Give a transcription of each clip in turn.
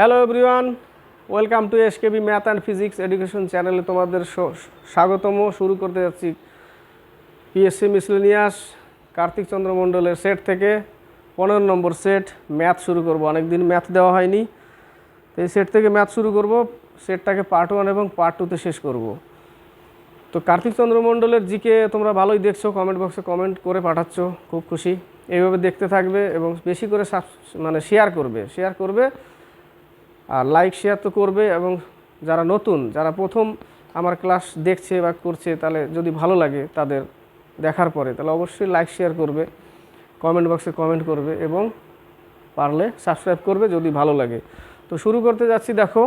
Hello everyone welcome to S SKB math and physics education চ্যানেলে তোমাদের স্বাগতম। শুরু করতে যাচ্ছি পিএসসি মিসলেনিয়াস কার্তিক চন্দ্র মণ্ডলের সেট থেকে পনেরো নম্বর সেট ম্যাথ শুরু করব। অনেক দিন ম্যাথ দেওয়া হয়নি, তো এই সেট থেকে ম্যাথ শুরু করব। সেটটাকে পার্ট ওয়ান এবং পার্ট টুতে শেষ করব। তো কার্তিক চন্দ্র মণ্ডলের জিকে তোমরা ভালোই দেখছ কমেন্ট বক্সে কমেন্ট করে পাঠাচ্ছ, খুব খুশি। এইভাবে দেখতে থাকবে এবং বেশি করে মানে শেয়ার করবে। শেয়ার করবে আর লাইক শেয়ার তো করবে এবং যারা নতুন, যারা প্রথম আমার ক্লাস দেখছে বা করছে, তাহলে যদি ভালো লাগে তাদের দেখার পরে, তাহলে অবশ্যই লাইক শেয়ার করবে কমেন্ট বক্সে কমেন্ট করবে এবং পারলে সাবস্ক্রাইব করবে যদি ভালো লাগে। তো শুরু করতে যাচ্ছি, দেখো,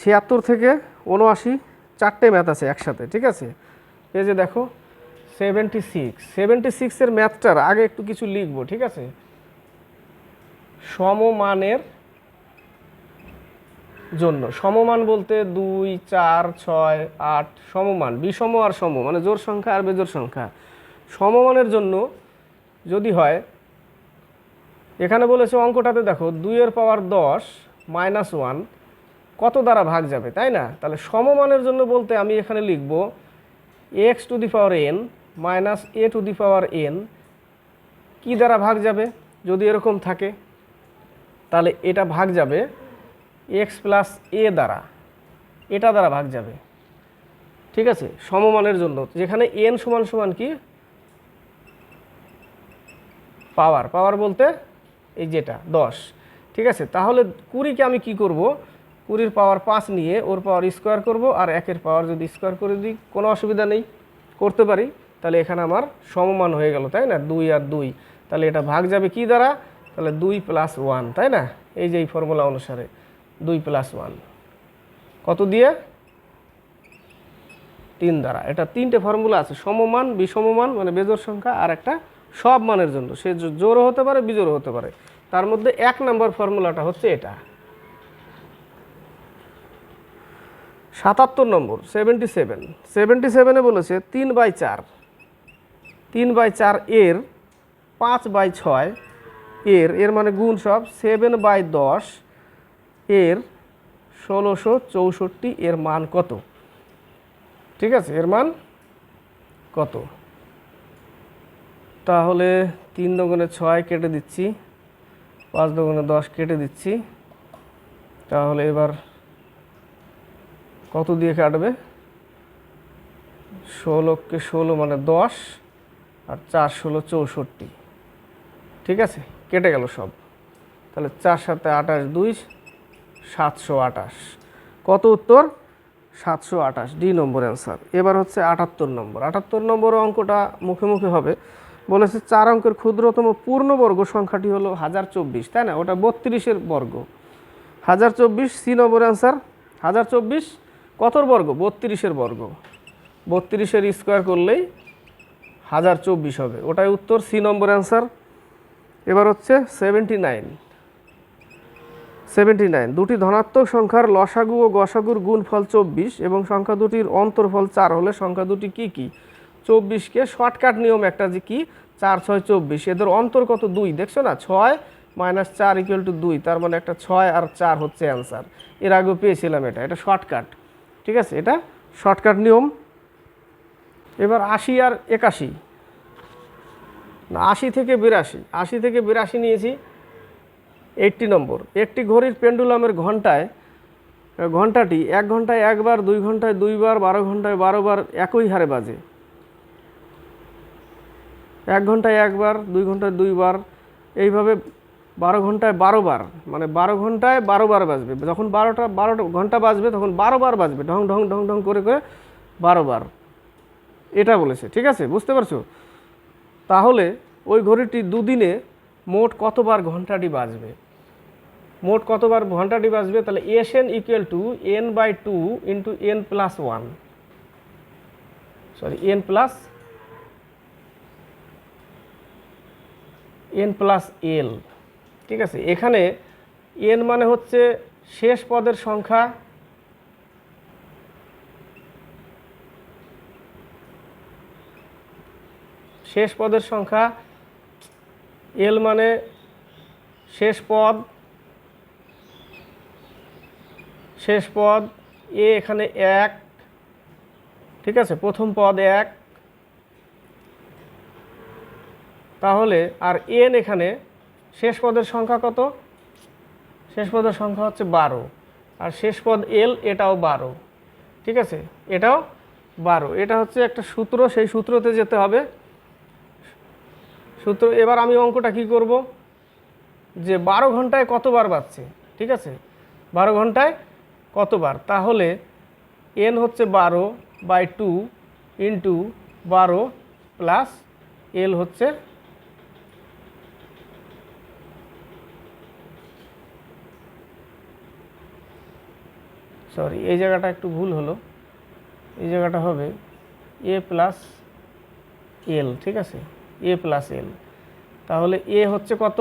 ছিয়াত্তর থেকে উনআশি চারটে ম্যাথ আছে একসাথে, ঠিক আছে? এই যে দেখো সেভেন্টি সিক্স সেভেন্টি সিক্সের ম্যাথটার আগে একটু কিছু লিখব, ঠিক আছে? সমমানের জন্য। সমমান বলতে দুই, চার, ছয়, আট, সমমান। বিষম আর সম মানে জোর সংখ্যা আর বেজোর সংখ্যা। সমমানের জন্য যদি হয়, এখানে বলেছে অঙ্কটাতে দেখো, দুইয়ের পাওয়ার দশ মাইনাস ওয়ান কত দ্বারা ভাগ যাবে, তাই না? তাহলে সমমানের জন্য বলতে আমি এখানে লিখব, x to the power n minus a to the power n কী দ্বারা ভাগ যাবে? যদি এরকম থাকে, তাহলে এটা ভাগ যাবে এক্স প্লাস এ দ্বারা, এটা দ্বারা ভাগ যাবে। ঠিক আছে? সমমানের জন্য। যেখানে এন সমান সমান কি? পাওয়ার। পাওয়ার বলতে এই যেটা, দশ। ঠিক আছে? তাহলে কুড়িকে আমি কি করব? কুড়ির পাওয়ার পাঁচ নিয়ে ওর পাওয়ার স্কোয়ার করব আর একের পাওয়ার যদি স্কোয়ার করে দিই কোনো অসুবিধা নেই, করতে পারি, তাহলে এখানে আমার সমমান হয়ে গেল, তাই না? দুই আর দুই। তাহলে এটা ভাগ যাবে কি দ্বারা? তাহলে দুই প্লাস ওয়ান, তাই না? এই যে এই ফর্মুলা অনুসারে। দুই প্লাস ওয়ান কত দিয়ে? তিন দ্বারা। এটা তিনটে ফর্মুলা আছে, সমমান বিষমমান মানে বেজোর সংখ্যা আর একটা সব মানের জন্য। সে জোরও হতে পারে বিজোরও হতে পারে। তার মধ্যে এক নম্বর ফর্মুলাটা হচ্ছে এটা। সাতাত্তর নম্বর সেভেন্টি সেভেন সেভেন্টি সেভেনে বলেছে, তিন বাই চার। তিন বাই চার এর, পাঁচ বাই ছয় এর এর মানে গুণ সব সেভেন বাই দশ এর ষোলোশো চৌষট্টি এর মান কত? ঠিক আছে, এর মান কত? তাহলে তিন দোকানে ছয় কেটে দিচ্ছি, পাঁচ দোকানে দশ কেটে দিচ্ছি, তাহলে এবার কত দিয়ে কাটবে? ষোলোকে ষোলো মানে দশ, আর চার ষোলো চৌষট্টি। ঠিক আছে, কেটে গেল সব। তাহলে চার সাথে আঠাশ দুই সাতশো আঠাশ। কত উত্তর? সাতশো আঠাশ, ডি নম্বর অ্যান্সার। এবার হচ্ছে আটাত্তর নম্বর। আটাত্তর নম্বর অঙ্কটা মুখে মুখে হবে। বলেছে চার অঙ্কের ক্ষুদ্রতম পূর্ণবর্গ সংখ্যাটি হলো হাজার চব্বিশ তাই না? ওটা বত্রিশের বর্গ। হাজার চব্বিশ সি নম্বর অ্যান্সার। হাজার চব্বিশ কতর বর্গ? বত্রিশের বর্গ। বত্রিশের স্কোয়ার করলেই হাজার চব্বিশ হবে। ওটাই উত্তর, সি নম্বর অ্যান্সার। এবার হচ্ছে সেভেন্টি নাইন। Seventy nine. দুটি ধনাত্মক সংখ্যার লসাগু ও গসাগুর গুণফল চব্বিশ এবং সংখ্যা দুটির অন্তর্ফল চার হলে সংখ্যা দুটি কি কি? চব্বিশকে শর্টকাট নিয়ম একটা যে কি? চার, ছয়, চব্বিশ। এদের অন্তর কত? দুই। দেখছ না? ছয় মাইনাস চার ইকুয়াল টু দুই। তার মানে একটা ছয় আর চার হচ্ছে অ্যান্সার এর আগেও পেয়েছিলাম এটা। এটা শর্টকাট। ঠিক আছে? এটা শর্টকাট নিয়ম। এবার আশি আর একাশি। না, আশি থেকে বিরাশি। আশি থেকে বিরাশি নিয়েছি। Eighty number. একটি ঘড়ির পেন্ডুলামের ঘন্টায় ঘন্টাটি এক ঘন্টায় একবার, দুই ঘন্টায় দুইবার, বারো ঘন্টায় বারোবার একই হারে বাজে। এক ঘন্টায় একবার, দুই ঘন্টায় দুইবার, এইভাবে বারো ঘন্টায় বারোবার মানে বারো ঘন্টায় বারোবার বাজবে। যখন বারোটা বারোটা ঘণ্টা বাজবে, তখন বারোবার বাজবে, ঢং ঢং ঢং ঢং করে করে বারোবার। এটা বলেছে, ঠিক আছে? বুঝতে পারছ? তাহলে ওই ঘড়িটি দুদিনে মোট কতবার ঘন্টাটি বাজবে? মোট কতবার ঘন্টাটি বাজবে তাহলে s n equal to n by two into n plus one sorry n plus n plus l ঠিক আছে? এখানে এন মানে হচ্ছে শেষ পদের সংখ্যা। শেষ পদের সংখ্যা এল মানে শেষ পদ। শেষ পদ, এ এখানে এক, ঠিক আছে? প্রথম পদ এক। তাহলে, আর এন এখানে, শেষ পদের সংখ্যা কত? শেষ পদের সংখ্যা হচ্ছে বারো। আর শেষ পদ এল, এটাও বারো। ঠিক আছে? এটাও বারো। এটা হচ্ছে একটা সূত্র, সেই সূত্রতে যেতে হবে। সূত্র, এবার আমি অঙ্কটা কি করব? যে বারো ঘন্টায় কতবার বাজছে? ঠিক আছে? বারো ঘন্টায় কতবার? তাহলে এন হচ্ছে বারো বাই টু ইন্টু বারো প্লাস এল হচ্ছে সরি, এই জায়গাটা একটু ভুল হলো। এই জায়গাটা হবে এ প্লাস এল ঠিক আছে? এ প্লাস এল তাহলে এ হচ্ছে কত?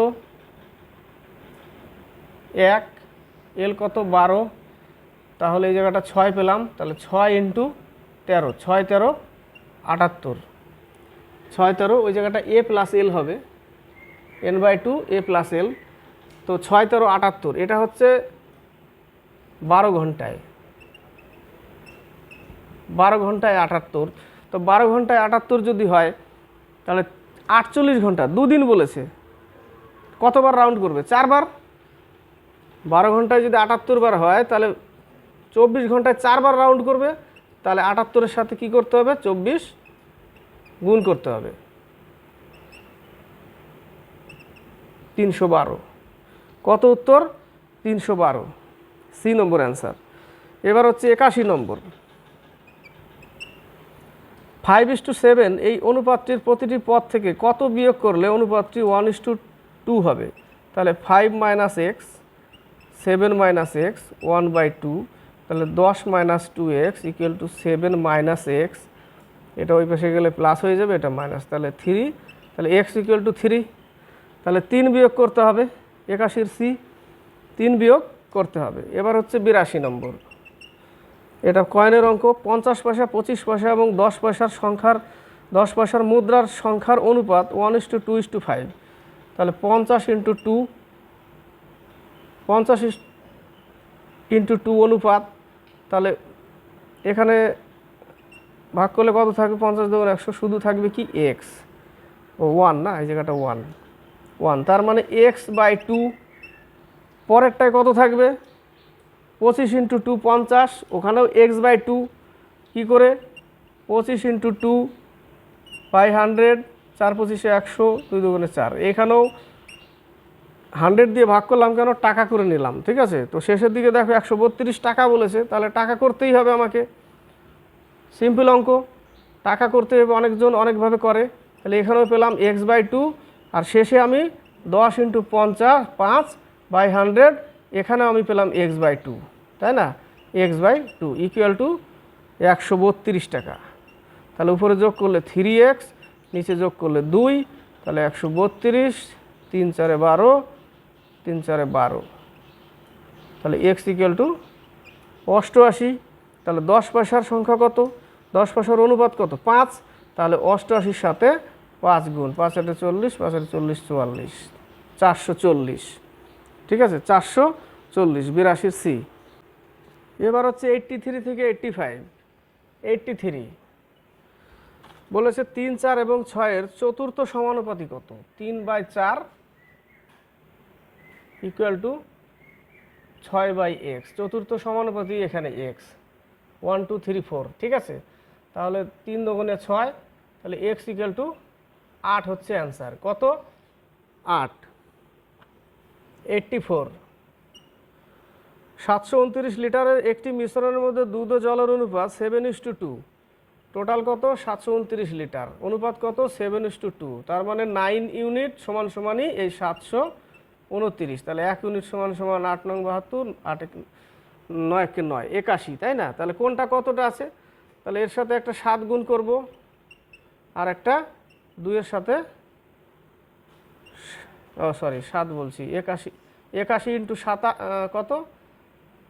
এক এল কত? বারো তাহলে এই জায়গাটা ছয় পেলাম, তাহলে ছয় ইন্টু তেরো, ছয় তেরো আটাত্তর। ছয় তেরো, ওই জায়গাটা এ প্লাস এল হবে, n by two a plus l. তো ছয় তেরো আটাত্তর, এটা হচ্ছে বারো ঘন্টায়। বারো ঘন্টায় আটাত্তর, তো বারো ঘন্টায় আটাত্তর যদি হয়, তাহলে আটচল্লিশ ঘণ্টা, দুদিন বলেছে। কতবার রাউন্ড করবে? চারবার? বারো ঘন্টায় যদি আটাত্তর বার হয়, তাহলে চব্বিশ ঘন্টায় চারবার রাউন্ড করবে, তাহলে আটাত্তরের সাথে কি করতে হবে? চব্বিশ গুণ করতে হবে। তিনশো বারো। কত উত্তর? তিনশো বারো। সি নম্বর অ্যান্সার এবার হচ্ছে একাশি number. Five is to seven এই অনুপাতটির প্রতিটি পদ থেকে কত বিয়োগ করলে অনুপাতটি ওয়ান ইস টু টু হবে? তাহলে five minus x seven minus x one by two তাহলে দশ minus two x equal to seven minus x এটা ওই পাশে গেলে প্লাস হয়ে যাবে, এটা মাইনাস তাহলে থ্রি তাহলে এক্স ইকুয়াল টু থ্রি তাহলে তিন বিয়োগ করতে হবে, একাশির সি তিন বিয়োগ করতে হবে। এবার হচ্ছে বিরাশি নম্বর। এটা কয়েনের অঙ্ক, পঞ্চাশ পয়সা, পঁচিশ পয়সা এবং দশ পয়সার সংখ্যার, দশ পয়সার মুদ্রার সংখ্যার অনুপাত one is to two two is to তাহলে পঞ্চাশ ইন্টু টু পঞ্চাশ ইন্টু টু অনুপাত তাহলে এখানে ভাগ করলে কত থাকবে? পঞ্চাশ দেবেন একশো শুধু থাকবে কি? এক্স ও ওয়ান না? এই জায়গাটা ওয়ান ওয়ান তার মানে এক্স বাই টু পরেরটায় কত থাকবে? পঁচিশ ইন্টু টু পঞ্চাশ। ওখানেও এক্স বাই টু কী করে? পঁচিশ ইন্টু টু বাই হান্ড্রেড চার পঁচিশে একশো, দুই দুগুণে চার। এখানেও হান্ড্রেড দিয়ে ভাগ করলাম কেন? টাকা করে নিলাম, ঠিক আছে? তো শেষের দিকে দেখো একশো বত্রিশ টাকা বলেছে, তাহলে টাকা করতেই হবে আমাকে। সিম্পল অঙ্ক, টাকা করতে হবে, অনেকজন অনেকভাবে করে। তাহলে এখানেও পেলাম এক্স বাই টু আর শেষে আমি দশ ইন্টু পঞ্চাশ, পাঁচ বাই হান্ড্রেড এখানেও আমি পেলাম এক্স বাই টু তাই না? X by two equal to একশো বত্রিশ টাকা। তাহলে উপরে যোগ করলে থ্রি এক্স নিচে যোগ করলে দুই, তাহলে একশো বত্রিশ, তিন চারে বারো তিন চারে বারো। তাহলে এক্স ইকুয়াল টু অষ্টআশি, তাহলে দশ পয়সার সংখ্যা কত? দশ পয়সার অনুপাত কত? পাঁচ। তাহলে অষ্টআশির সাথে পাঁচ গুণ। পাঁচ আটে চল্লিশ, পাঁচ আটে চল্লিশ চুয়াল্লিশ। চারশো চল্লিশ। ঠিক আছে? চারশো চল্লিশ বিরাশি সি। এবার হচ্ছে এইট্টি থ্রি থেকে এইট্টি ফাইভ এইট্টি থ্রি বলেছে তিন, চার এবং ছয়ের চতুর্থ সমানুপাতি কত? তিন বাই চার ইকুয়াল টু ছয় বাই এক্স চতুর্থ সমানুপাতি এখানে x one two three four ঠিক আছে? তাহলে তিন দোকানে ছয়, তাহলে এক্স ইকুয়াল টু আট হচ্ছে অ্যান্সার কত? আট। এইট্টি ফোর সাতশো উনত্রিশ লিটারের একটি মিশ্রণের মধ্যে দুধ জলের অনুপাত seven is to two two কত? সাতশো উনত্রিশ লিটার। অনুপাত কত? সেভেন ইস টু টু তার মানে নাইন ইউনিট সমান সমানই এই সাতশো উনত্রিশ, তাহলে এক ইউনিট সমান সমান আট নং বাহাত্তর, আট এক, নয় একে নয়, একাশি, তাই না? তাহলে কোনটা কতটা আছে? তাহলে এর সাথে একটা সাত গুণ করব, আর একটা দুইয়ের সাথে ও সরি সাত বলছি, একাশি একাশি ইন্টু সাত কত?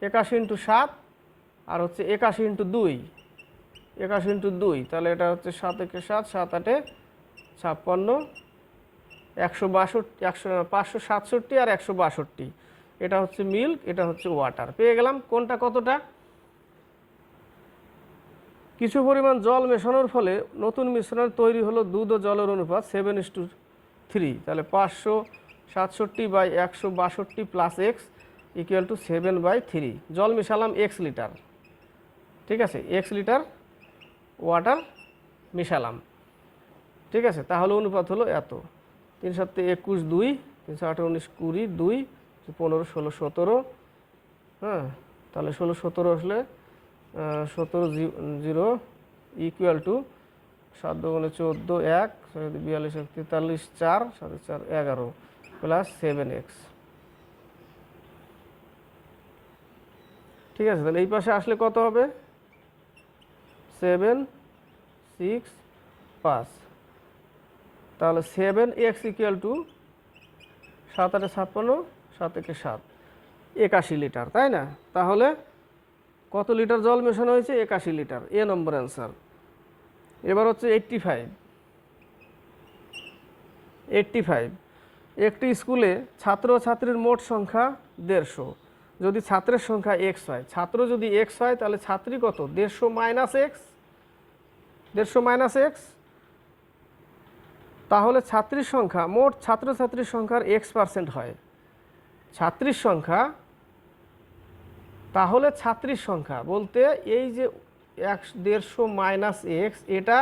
একাশি ইন্টু সাত, আর হচ্ছে একাশি ইন্টু দুই, একাশি ইন্টু দুই, তাহলে এটা হচ্ছে সাত একে সাত সাত আটে ছাপ্পান্ন একশো বাষট্টি, একশো পাঁচশো সাতষট্টি আর একশো বাষট্টি। এটা হচ্ছে মিল্ক, এটা হচ্ছে ওয়াটার। পেয়ে গেলাম, কোনটা কতটা? কিছু পরিমাণ জল মেশানোর ফলে নতুন মিশ্রণ তৈরি হলো দুধ ও জলের অনুপাত সেভেন ইস টু থ্রি তাহলে পাঁচশো সাতষট্টি বাই একশো বাষট্টি plus x equal to seven by three জল মেশালাম এক্স লিটার ঠিক আছে এক্স লিটার ওয়াটার মেশালাম। ঠিক আছে, তাহলে অনুপাত হলো এত। তিন সাতে একুশ দুই তিনশো আঠারো উনিশ কুড়ি দুই, পনেরো ষোলো সতেরো হ্যাঁ তাহলে ষোলো সতেরো আসলে সতেরো জিরো ইকুয়াল টু সাত দুগুণে চোদ্দ এক বিয়াল্লিশ এক, তেতাল্লিশ চার সাড়ে চার এগারো প্লাস সেভেন এক্স ঠিক আছে, তাহলে এই পাশে আসলে কত হবে? সেভেন সিক্স পাঁচ। তাহলে সেভেন এক্স ইকুয়াল টু সাত আটে ছাপ্পান্ন সাত একে সাত। একাশি লিটার তাই না? তাহলে কত লিটার জল মেশানো হয়েছে? একাশি লিটার এ নম্বর অ্যান্সার এবার হচ্ছে এইট্টি ফাইভ এইট্টি ফাইভ একটি স্কুলে ছাত্র ছাত্রীর মোট সংখ্যা দেড়শো। যদি ছাত্রের সংখ্যা এক্স হয়, ছাত্র যদি এক্স হয়, তাহলে ছাত্রী কত? দেড়শো মাইনাস এক্স দেড়শো মাইনাস এক্স তাহলে ছাত্রীর সংখ্যা, মোট ছাত্রছাত্রীর সংখ্যার এক্স পার্সেন্ট হয়। ছাত্রীর সংখ্যা, তাহলে ছাত্রীর সংখ্যা বলতে এই যে এক দেড়শো মাইনাস এক্স এটা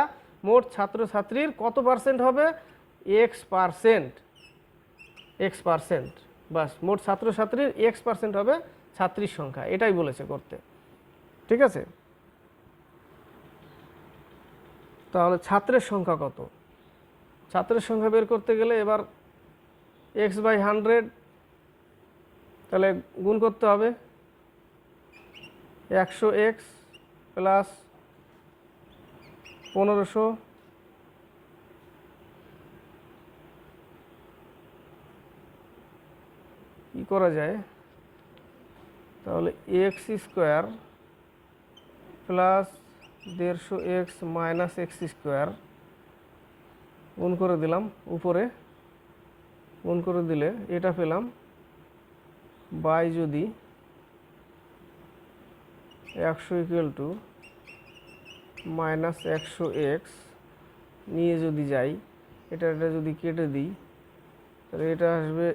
মোট ছাত্রছাত্রীর কত পার্সেন্ট হবে? এক্স পার্সেন্ট এক্স পার্সেন্ট বাস মোট ছাত্রছাত্রীর এক্স পার্সেন্ট হবে ছাত্রীর সংখ্যা, এটাই বলেছে করতে। ঠিক আছে? তাহলে ছাত্রের সংখ্যা কত? ছাত্রের সংখ্যা বের করতে গেলে এবার এক্স বাই হান্ড্রেড তাহলে গুণ করতে হবে একশো এক্স প্লাস পনেরোশো। কী করা যায়? তাহলে এক্স স্কোয়ার প্লাস দেড়শো এক্স মাইনাস এক্স স্কোয়ার গুণ করে দিলাম, উপরে। গুণ করে দিলে এটা পেলাম। বাই যদি একশো ইকুয়াল টু মাইনাস একশো এক্স নিয়ে যদি যাই, এটা এটা যদি কেটে দিই, তাহলে এটা আসবে,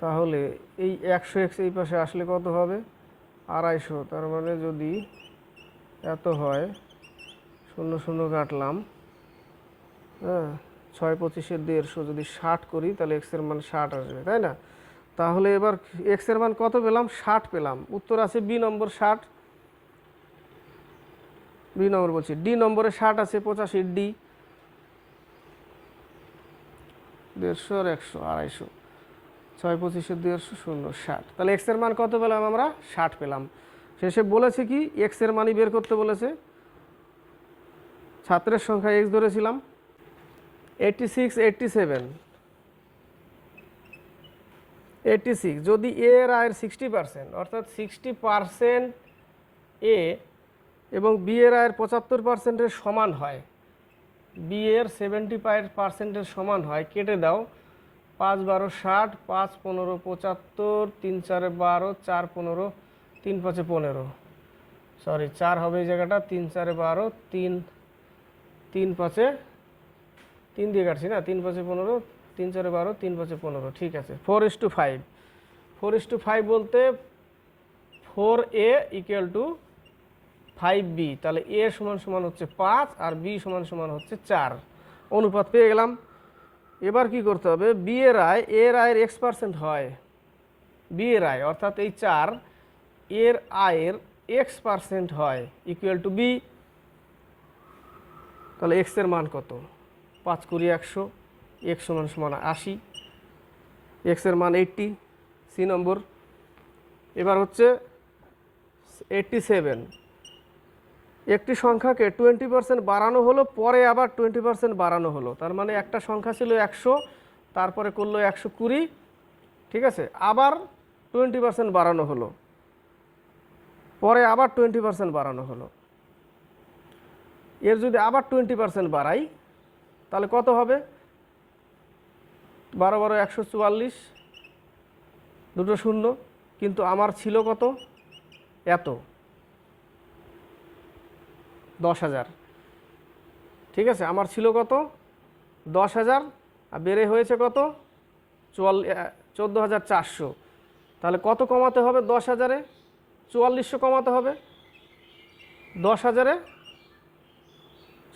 তাহলে এই একশো এক্স এই পাশে আসলে কত হবে? আড়াইশো, তার মানে যদি এত হয়, শূন্য শূন্য কাটলাম। হ্যাঁ ছয় পঁচিশের দেড়শো যদি ষাট করি, তাহলে এক্সের মান ষাট আসবে, তাই না? তাহলে এবার এক্সের মান কত পেলাম? ষাট পেলাম। উত্তর আছে বি নম্বর ষাট। বি নম্বর বলছি। ডি নম্বরে ষাট আছে, পঁচাশি ডি। দেড়শো আর একশো, আড়াইশো। ছয় পঁচিশের দেড়শো শূন্য ষাট। তাহলে এক্সের মান কত পেলাম আমরা? ষাট পেলাম। শেষে বলেছে কি? এক্সের মানই বের করতে বলেছে। ছাত্রের সংখ্যা এক্স ধরেছিলাম। Eighty six eighty seven eighty six যদি এ এর আয়ের সিক্সটি পার্সেন্ট অর্থাৎ সিক্সটি পার্সেন্ট এ এবং বি এর আয়ের পঁচাত্তর পার্সেন্টের সমান হয় বি এর সেভেন্টি ফাইভ পার্সেন্টের সমান হয়, কেটে দাও। পাঁচ বারো ষাট, পাঁচ পনেরো পঁচাত্তর, তিন চারে বারো, চার পনেরো, তিন পাঁচে পনেরো। সরি চার হবে এই জায়গাটা, তিন চারে বারো, তিন তিন পাঁচে তিন দিয়ে কাটছি না, তিন পাঁচে পনেরো, তিন চারে বারো, তিন পাঁচে পনেরো, ঠিক আছে। Four is to five four is to five বলতে four A equal to five B তাহলে এ সমান সমান হচ্ছে পাঁচ আর বি সমান সমান হচ্ছে চার। অনুপাত পেয়ে গেলাম। এবার কি করতে হবে? বি এর আয় এর আয়ের এক্স পার্সেন্ট হয়। বি এর আয় অর্থাৎ এই চার এর আয়ের এক্স পার্সেন্ট হয় ইকুয়াল টু বি তাহলে এক্সের মান কত? পাঁচ কুড়ি একশো, এক্স সমান সমান আশি এক্সের মান এইট্টি, সি নম্বর। এবার হচ্ছে এইট্টি সেভেন। একটি সংখ্যাকে টোয়েন্টি পার্সেন্ট বাড়ানো হলো, পরে আবার টোয়েন্টি পার্সেন্ট বাড়ানো হলো। তার মানে একটা সংখ্যা ছিল একশো, তারপরে করল একশো কুড়ি, ঠিক আছে? আবার টোয়েন্টি পার্সেন্ট বাড়ানো হলো, পরে আবার টোয়েন্টি পার্সেন্ট বাড়ানো হলো। এর যদি আবার টোয়েন্টি পার্সেন্ট বাড়াই তাহলে কত হবে? বারো বারো একশো চুয়াল্লিশ, দুটো শূন্য, কিন্তু আমার ছিল কত? এত। দশ হাজার। ঠিক আছে, আমার ছিল কত? দশ হাজার, আর বেড়ে হয়েছে কত? চুয়াল্লিশ চোদ্দ হাজার চারশো। তাহলে কত কমাতে হবে দশ হাজারে? চুয়াল্লিশশো কমাতে হবে। দশ হাজারে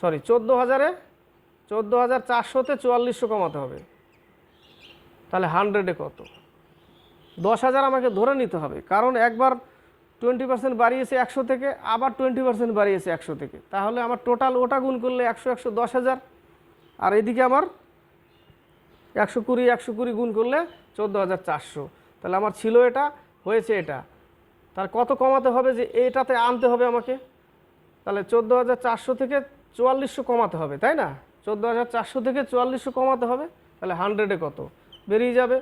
সরি চোদ্দ হাজারে চোদ্দ হাজার চারশোতে চুয়াল্লিশশো কমাতে হবে। তাহলে হান্ড্রেডে কত? দশ হাজার আমাকে ধরে নিতে হবে, কারণ একবার টোয়েন্টি পার্সেন্ট বাড়িয়েছে একশো থেকে, আবার টোয়েন্টি পার্সেন্ট বাড়িয়েছে একশো থেকে। তাহলে আমার টোটাল ওটা গুণ করলে একশো একশো দশ হাজার, আর এদিকে আমার একশো কুড়ি একশো কুড়ি গুণ করলে চোদ্দ হাজার চারশো। তাহলে আমার ছিল এটা, হয়েছে এটা। তার কত কমাতে হবে যে এটাতে আনতে হবে আমাকে? তাহলে চোদ্দ হাজার চারশো থেকে চুয়াল্লিশশো কমাতে হবে, তাই না? চোদ্দ হাজার চারশো থেকে চুয়াল্লিশশো কমাতে হবে, তাহলে হান্ড্রেডে কত? বেরিয়ে যাবে।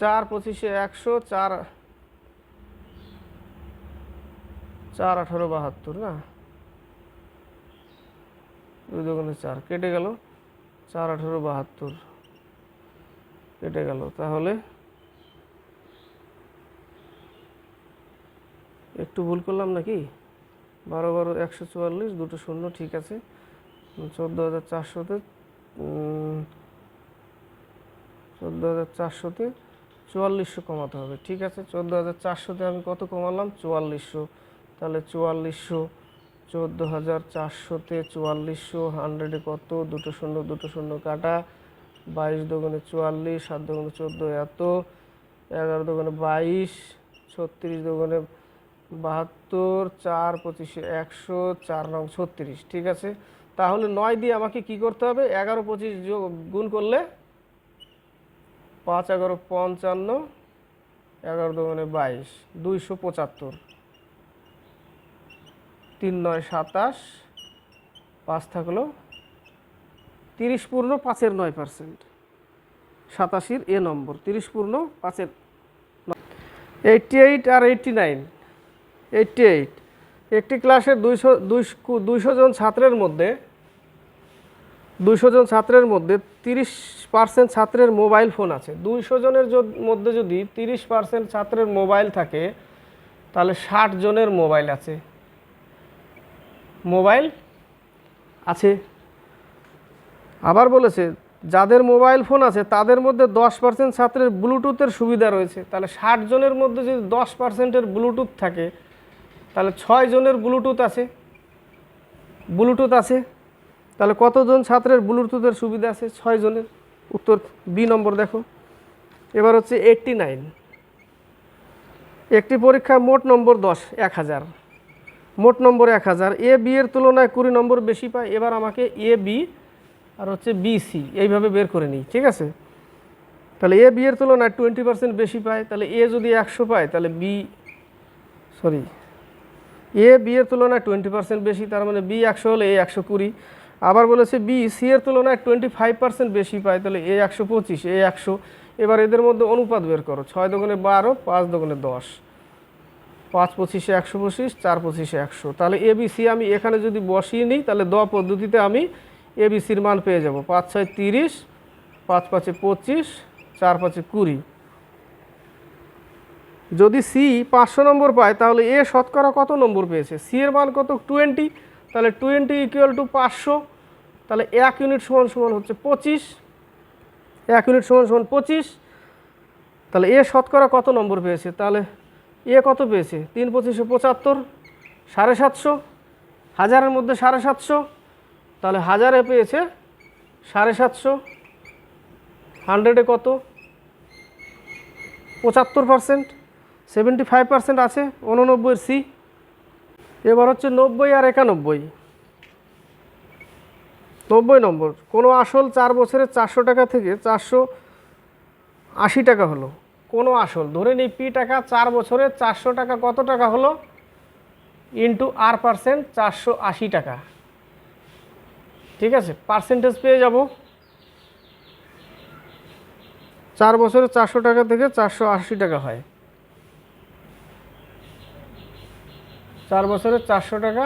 চার পঁচিশে একশো, চার চার আঠারো বাহাত্তর, না? দুই দোকানে চার, কেটে গেল। চার আঠারো বাহাত্তর, কেটে গেল। তাহলে একটু ভুল করলাম নাকি? বারো বারো একশো চুয়াল্লিশ, দুটো শূন্য, ঠিক আছে। চোদ্দ হাজার চারশোতে চোদ্দ হাজার চারশোতে চুয়াল্লিশশো কমাতে হবে, ঠিক আছে? চোদ্দ হাজার চারশোতে আমি কত কমালাম? চুয়াল্লিশশো। তাহলে চুয়াল্লিশশো, চোদ্দ হাজার চারশোতে চুয়াল্লিশশো, হান্ড্রেডে কত? দুটো শূন্য দুটো শূন্য কাটা। বাইশ দোকানে চুয়াল্লিশ, সাত দোকানে চোদ্দ, এত। এগারো দোকানে বাইশ, ছত্রিশ দোকানে বাহাত্তর, চার, পঁচিশে, একশো, চার, নং, ছত্রিশ, ঠিক আছে? তাহলে নয় দিয়ে আমাকে কি করতে হবে? এগারো, পঁচিশ যোগ, গুণ করলে পাঁচ, এগারো, পঞ্চান্ন, এগারো দোকানে বাইশ, দুইশো পঁচাত্তর। তিন, নয়, সাতাশ, পাঁচ থাকল তিরিশ পূর্ণ পাঁচের নয় পার্সেন্ট। সাতাশির এ নম্বর, তিরিশ পূর্ণ পাঁচের এইটটি এইট আর এইটটি নাইন এইটটি এইট একটি ক্লাসের দুইশো দুইশো জন ছাত্রের মধ্যে, দুইশো জন ছাত্রের মধ্যে তিরিশ পার্সেন্ট ছাত্রের মোবাইল ফোন আছে। দুইশো জনের মধ্যে যদি তিরিশ পার্সেন্ট ছাত্রের মোবাইল থাকে, তাহলে ষাট জনের মোবাইল আছে। মোবাইল আছে। আবার বলেছে, যাদের মোবাইল ফোন আছে, তাদের মধ্যে দশ পার্সেন্ট ছাত্রের ব্লুটুথের সুবিধা রয়েছে। তাহলে ষাট জনের মধ্যে যদি দশ পার্সেন্টের ব্লুটুথ থাকে তাহলে ছয় জনের ব্লুটুথ আছে। ব্লুটুথ আছে। তাহলে কতজন ছাত্রের ব্লুটুথের সুবিধা আছে? ছয় জনের। উত্তর বি নম্বর দেখো। এবার হচ্ছে এইটটি নাইন একটি পরীক্ষা মোট নম্বর দশ, এক হাজার। মোট নম্বর এক হাজার। এ, বি এর তুলনায় কুড়ি নম্বর বেশি পায়। এবার আমাকে এ, বি আর হচ্ছে বি, সি এইভাবে বের করে নিই, ঠিক আছে? তাহলে এ, বি এর তুলনায় টোয়েন্টি পার্সেন্ট বেশি পায়। তাহলে এ যদি একশো পায়, তাহলে বি সরি এ বি এর তুলনায় টোয়েন্টি পার্সেন্ট বেশি, তার মানে বি একশো হলে এ একশো কুড়ি। আবার বলেছে বি, সি এর তুলনায় টোয়েন্টি ফাইভ পার্সেন্ট বেশি পায়, তাহলে এ একশো পঁচিশ, এ একশো। এবার এদের মধ্যে অনুপাত বের করো, ছয় দোকানে বারো, পাঁচ দোকানে দশ। পাঁচ পঁচিশে একশো পঁচিশ, চার পঁচিশে একশো। তাহলে এ বি সি আমি এখানে যদি বসিয়ে নিই, তাহলে দ পদ্ধতিতে আমি এ বি সির মান পেয়ে যাব। পাঁচ ছয় তিরিশ, পাঁচ পাঁচে পঁচিশ, চার পাঁচে কুড়ি। যদি সি পাঁচশো নম্বর পায়, তাহলে এ শতকরা কত নম্বর পেয়েছে? সি এর মান কত? টোয়েন্টি তাহলে টোয়েন্টি ইকুয়াল টু পাঁচশো। তাহলে এক ইউনিট সমান সমান হচ্ছে পঁচিশ। এক ইউনিট সমান সমান পঁচিশ। তাহলে এ শতকরা কত নম্বর পেয়েছে? তাহলে এ কত পেয়েছে? তিন পঁচিশে পঁচাত্তর, সাড়ে সাতশো। হাজারের মধ্যে সাড়ে সাতশো। তাহলে হাজারে পেয়েছে সাড়ে সাতশো। হান্ড্রেডে কত? পঁচাত্তর পার্সেন্ট সেভেন্টি ফাইভ পার্সেন্ট আছে উননব্বইয়ের সি। এবার হচ্ছে নব্বই আর একানব্বই। নব্বই নম্বর, কোনো আসল চার বছরের চারশো টাকা থেকে চারশো আশি টাকা হলো। কোনো আসল, ধরে নিই পি টাকা চার বছরে চারশো টাকা কত টাকা হলো? ইন্টু আর পার্সেন্ট চারশো আশি টাকা। ঠিক আছে, পার্সেন্টেজ পেয়ে যাব। চার বছরে চারশো টাকা থেকে চারশো আশি টাকা হয়। চার বছরে চারশো টাকা,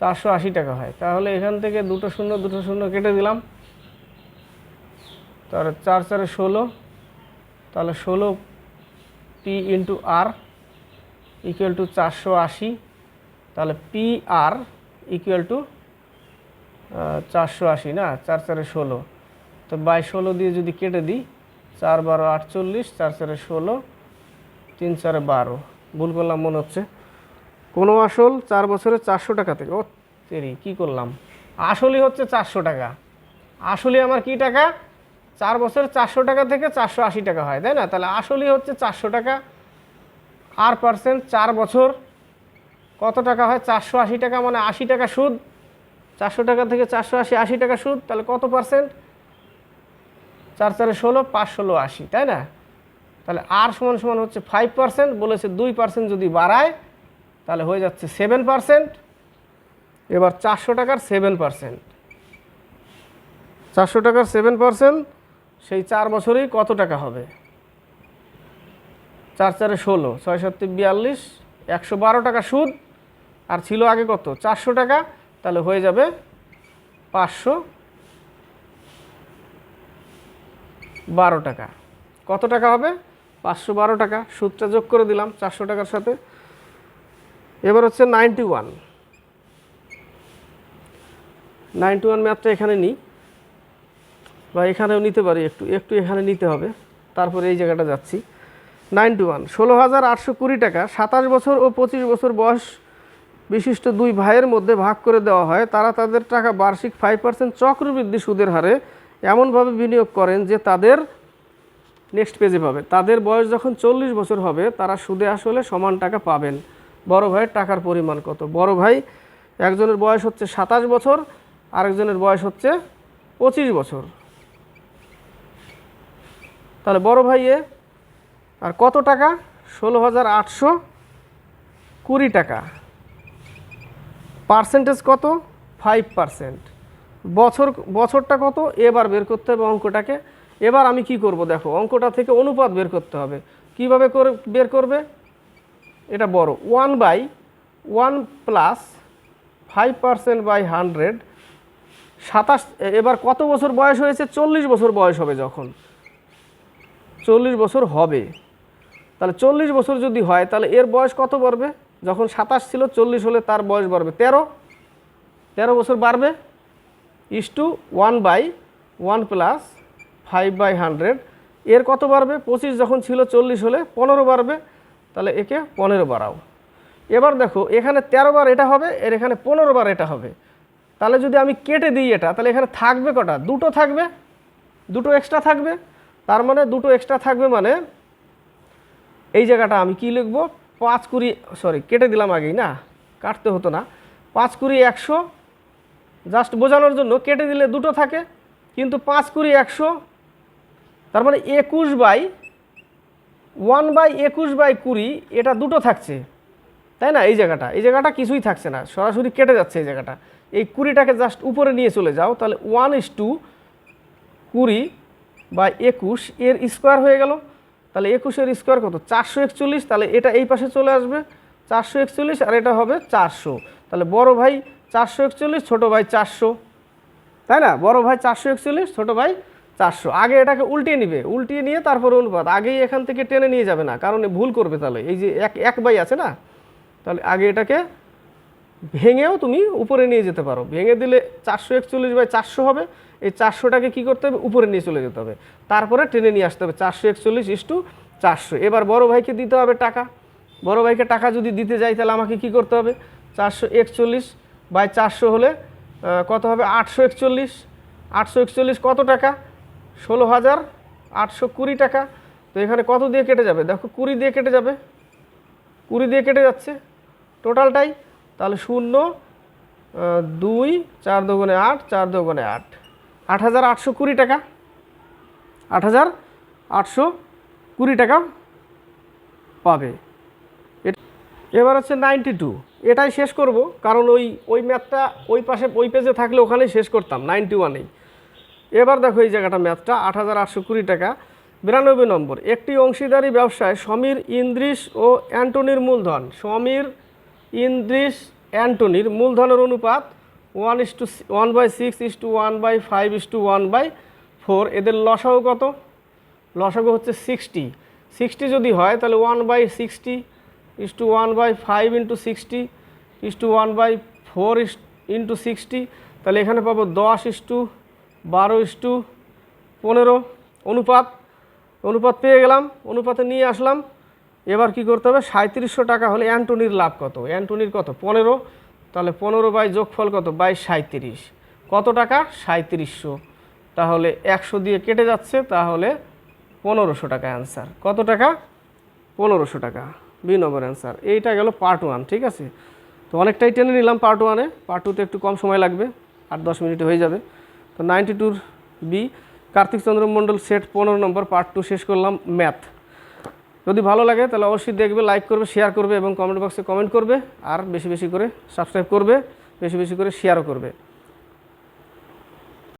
চারশো আশি টাকা হয়। তাহলে এখান থেকে দুটো শূন্য দুটো শূন্য কেটে দিলাম। তাহলে চার চারে ষোলো, তাহলে ষোলো P into R equal to চারশো আশি, তাহলে পি আর ইকুয়াল টু চারশো আশি না, চার চারে ষোলো। তো বাই ষোলো দিয়ে যদি কেটে দিই, চার বারো আটচল্লিশ, চার চারে ষোলো, তিন চারে বারো। ভুল করলাম মনে হচ্ছে। কোনো আসল চার বছরে চারশো টাকা থেকে, ও তেরি, কী করলাম? আসলই হচ্ছে চারশো টাকা। আসলে আমার কি টাকা? চার বছরে চারশো টাকা থেকে চারশো আশি টাকা হয়, তাই না? তাহলে আসলই হচ্ছে চারশো টাকা। আর পার্সেন্ট চার বছর কত টাকা হয়? চারশো আশি টাকা মানে আশি টাকা সুদ। চারশো টাকা থেকে চারশো আশি আশি টাকা সুদ, তাহলে কত পার্সেন্ট চার চারে ষোলো, পাঁচ ষোলো আশি, তাই না? তাহলে আর সমান সমান হচ্ছে ফাইভ পার্সেন্ট বলেছে দুই পার্সেন্ট যদি বাড়ায় তাহলে হয়ে যাচ্ছে সেভেন পার্সেন্ট এবার চারশো টাকার সেভেন পার্সেন্ট চারশো টাকার সেভেন পার্সেন্ট সেই চার বছরেই কত টাকা হবে? চার চারে ষোলো, ছয় সাতে বিয়াল্লিশ, একশো বারো টাকা সুদ। আর ছিল আগে কত? চারশো টাকা, তাহলে হয়ে যাবে পাঁচশো বারো টাকা। কত টাকা হবে? পাঁচশো বারো টাকা। সুদটা যোগ করে দিলাম চারশো টাকার সাথে। এবার হচ্ছে নাইনটি ওয়ান নাইনটি ওয়ান ম্যাথটা এখানে নিই। বা এখানেও নিতে পারি একটু একটু এখানে নিতে হবে। তারপরে এই জায়গাটা যাচ্ছি। নাইনটি ওয়ান ষোলো হাজার আটশো কুড়ি টাকা, সাতাশ বছর ও পঁচিশ বছর বয়স বিশিষ্ট দুই ভাইয়ের মধ্যে ভাগ করে দেওয়া হয়। তারা তাদের টাকা বার্ষিক ফাইভ পার্সেন্ট চক্রবৃদ্ধি সুদের হারে এমনভাবে বিনিয়োগ করেন যে তাদের নেক্সট পেজে পাবে। তাদের বয়স যখন চল্লিশ বছর হবে, তারা সুদে আসলে সমান টাকা পাবেন। বড় ভাইয়ের টাকার পরিমাণ কত? বড় ভাই একজনের বয়স হচ্ছে সাতাশ বছর, আরেকজনের বয়স হচ্ছে পঁচিশ বছর। তাহলে বড় ভাইয়ে আর কত টাকা? ষোলো হাজার আটশো কুড়ি টাকা। পার্সেন্টেজ কত? Five percent. বছর, বছরটা কত? এবার বের করতে হবে অঙ্কটাকে। এবার আমি কি করব দেখো, অঙ্কটা থেকে অনুপাত বের করতে হবে। কীভাবে করে বের করবে? এটা বড়। One by one plus five percent by hundred সাতাশ, এবার কত বছর বয়স হয়েছে? চল্লিশ বছর বয়স হবে যখন। চল্লিশ বছর হবে। তাহলে চল্লিশ বছর যদি হয়, তাহলে এর বয়স কত বাড়বে? যখন সাতাশ ছিল, চল্লিশ হলে তার বয়স বাড়বে। তেরো? তেরো বছর বাড়বে? Is to one by one plus five by hundred এর কত বাড়বে? পঁচিশ যখন ছিল, চল্লিশ হলে পনেরো বাড়বে। তাহলে একে পনেরো বাড়াও এবার দেখো, এখানে তেরো বার এটা হবে, এর এখানে পনেরো বার এটা হবে। তাহলে যদি আমি কেটে দিই এটা, তাহলে এখানে থাকবে কটা? দুটো থাকবে, দুটো এক্সট্রা থাকবে। তার মানে দুটো এক্সট্রা থাকবে মানে এই জায়গাটা আমি কি লিখব? পাঁচ কুড়ি সরি কেটে দিলাম আগেই না, কাটতে হতো না। পাঁচ কুড়ি একশো জাস্ট বোঝানোর জন্য কেটে দিলে দুটো থাকে, কিন্তু পাঁচ কুড়ি একশো, তার মানে একুশ বাই ওয়ান বাই একুশ বাই কুড়ি, এটা দুটো থাকছে। তাই না? এই জায়গাটা। এই জায়গাটা কিছুই থাকছে না। সরাসরি কেটে যাচ্ছে এই জায়গাটা। এই কুড়িটাকে জাস্ট উপরে নিয়ে চলে যাও, তাহলে ওয়ান ইস টু কুড়ি বা একুশ এর স্কোয়ার হয়ে গেল। তাহলে একুশের স্কোয়ার কত? চারশো একচল্লিশ। তাহলে এটা এই পাশে চলে আসবে। চারশো একচল্লিশ আর এটা হবে চারশো। তাহলে বড় ভাই চারশো একচল্লিশ, ছোটো ভাই চারশো। তাই না? বড় ভাই চারশো একচল্লিশ, ছোটো ভাই চারশো। আগে এটাকে উল্টিয়ে নিবে। উল্টিয়ে নিয়ে তারপরে অনুপাত। আগেই এখান থেকে টেনে নিয়ে যাবে না, কারণ ভুল করবে তাহলে। এই যে এক এক বাই আছে না? তাহলে আগে এটাকে ভেঙেও তুমি উপরে নিয়ে যেতে পারো। ভেঙে দিলে চারশো একচল্লিশ বাই চারশো হবে। এই চারশোটাকে কী করতে হবে? উপরে নিয়ে চলে যেতে হবে। তারপরে টেনে নিয়ে আসতে হবে। চারশো একচল্লিশ ইস টু চারশো। এবার বড় ভাইকে দিতে হবে টাকা। বড় ভাইকে টাকা যদি দিতে যাই, তাহলে আমাকে কি করতে হবে? চারশো একচল্লিশ বাই চারশো হলে কত হবে? আটশো একচল্লিশ। আটশো একচল্লিশ কত টাকা? ষোলো হাজার আটশো কুড়ি টাকা। তো এখানে কত দিয়ে কেটে যাবে? দেখো, কুড়ি দিয়ে কেটে যাবে। কুড়ি দিয়ে কেটে যাচ্ছে টোটালটাই। তাহলে শূন্য দুই, চার দোকানে আট, চার দোকানে আট। আট হাজার আটশো কুড়ি টাকা। আট হাজার আটশো কুড়ি টাকা পাবে। এবার হচ্ছে নাইনটি টু। এটাই শেষ করব। কারণ ওই ওই ম্যাথটা ওই পাশে, ওই পেজে থাকলে ওখানেই শেষ করতাম। নাইনটি ওয়ানেই। এবার দেখো এই জায়গাটা ম্যাথটা, আট হাজার আটশো কুড়ি টাকা। বিরানব্বই নম্বর, একটি অংশীদারি ব্যবসায় সমীর ইন্দ্রিস ও অ্যান্টনির মূলধন। সমীর ইন্দ্রিস অ্যান্টনির মূলধনের অনুপাত one is to one by six is to one by five is to one by four. এদের লসাগু কত? লসাগু হচ্ছে সিক্সটি। সিক্সটি যদি হয়, তাহলে one by sixty is to one by five into sixty is to one by four is into sixty. তাহলে এখানে পাবো দশ ইস টু বারো ইস টু পনেরো অনুপাত অনুপাত পেয়ে গেলাম, অনুপাতে নিয়ে আসলাম। এবার কি করতে হবে? সাঁত্রিশশো টাকা হলে অ্যান্টনির লাভ কত? অ্যান্টনির কত? পনেরো। তাহলে পনেরো বাই যোগফল কত? বাই সাঁত্রিশ কত টাকা? সাঁত্রিশশো তাহলে একশো দিয়ে কেটে যাচ্ছে, তাহলে পনেরোশো টাকা অ্যান্সার। কত টাকা? পনেরোশো টাকা। B number answer. এইটা গেল পার্ট ওয়ান, ঠিক আছে? তো অনেকটাই টেনে নিলাম পার্ট ওয়ানে। পার্ট টুতে একটু কম সময় লাগবে, আট দশ মিনিটে হয়ে যাবে। তো নাইনটি টুর বি। কার্তিক চন্দ্র মণ্ডল সেট পনেরো নম্বর পার্ট টু শেষ করলাম ম্যাথ যদি ভালো লাগে তাহলে অবশ্যই দেখবে লাইক করবে শেয়ার করবে এবং কমেন্ট বক্সে কমেন্ট করবে। আর বেশি বেশি করে সাবস্ক্রাইব করবে, বেশি বেশি করে শেয়ারও করবে।